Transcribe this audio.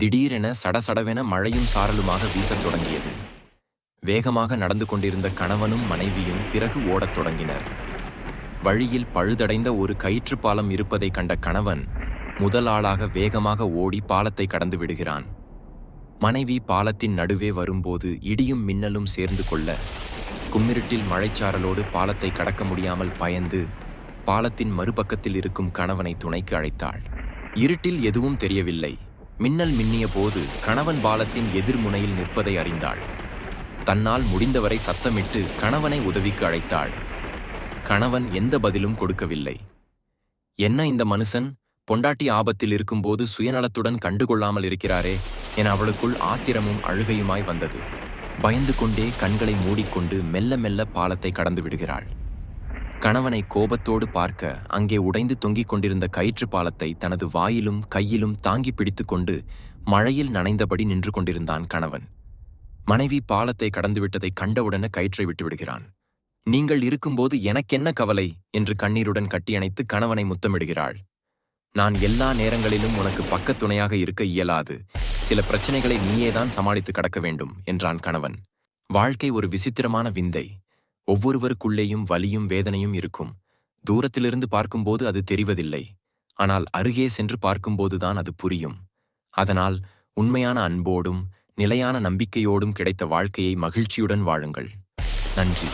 திடீரென சடசடவென மழையும் சாரலுமாக வீசத் தொடங்கியது. வேகமாக நடந்து கொண்டிருந்த கணவனும் மனைவியும் பிறகு ஓடத் தொடங்கினர். வழியில் பழுதடைந்த ஒரு கயிற்று பாலம் இருப்பதைக் கண்ட கணவன் முதல் ஆளாக வேகமாக ஓடி பாலத்தை கடந்து விடுகிறான். மனைவி பாலத்தின் நடுவே வரும்போது இடியும் மின்னலும் சேர்ந்து கொள்ள கும்மிருட்டில் மழைச்சாரலோடு பாலத்தை கடக்க முடியாமல் பயந்து பாலத்தின் மறுபக்கத்தில் இருக்கும் கணவனை துணைக்கு அழைத்தாள். இருட்டில் எதுவும் தெரியவில்லை. மின்னல் மின்னிய போது கணவன் பாலத்தின் எதிர்முனையில் நிற்பதை அறிந்தாள். தன்னால் முடிந்தவரை சத்தமிட்டு கணவனை உதவிக்கு அழைத்தாள். கணவன் எந்த பதிலும் கொடுக்கவில்லை. என்ன இந்த மனுஷன்? பொண்டாட்டி ஆபத்தில் இருக்கும்போது சுயநலத்துடன் கண்டுகொள்ளாமல் இருக்கிறாரே என அவளுக்குள் ஆத்திரமும் அழுகையுமாய் வந்தது. பயந்து கொண்டே கண்களை மூடிக்கொண்டு மெல்ல மெல்ல பாலத்தை கடந்து விடுகிறாள். கணவனை கோபத்தோடு பார்க்க அங்கே உடைந்து தொங்கிக் கொண்டிருந்த கயிற்று பாலத்தை தனது வாயிலும் கையிலும் தாங்கி பிடித்துக்கொண்டு மழையில் நனைந்தபடி நின்று கொண்டிருந்தான் கணவன். மனைவி பாலத்தை கடந்துவிட்டதை கண்டவுடனே கயிற்றை விட்டுவிடுகிறான் நீங்கள் இருக்கும்போது எனக்கென்ன கவலை? என்று கண்ணீருடன் கட்டியணைத்து கணவனை முத்தமிடுகிறாள். நான் எல்லா நேரங்களிலும் உனக்கு பக்கத் துணையாக இருக்க இயலாது. சில பிரச்சனைகளை நீயேதான் சமாளித்து கடக்க வேண்டும் என்றான் கணவன். வாழ்க்கை ஒரு விசித்திரமான விந்தை. ஒவ்வொருவருக்குள்ளேயும் வலியும் வேதனையும் இருக்கும். தூரத்திலிருந்து பார்க்கும்போது அது தெரிவதில்லை. ஆனால் அருகே சென்று பார்க்கும்போதுதான் அது புரியும். அதனால் உண்மையான அன்போடும் நிலையான நம்பிக்கையோடும் கிடைத்த வாழ்க்கையை மகிழ்ச்சியுடன் வாழுங்கள். நன்றி.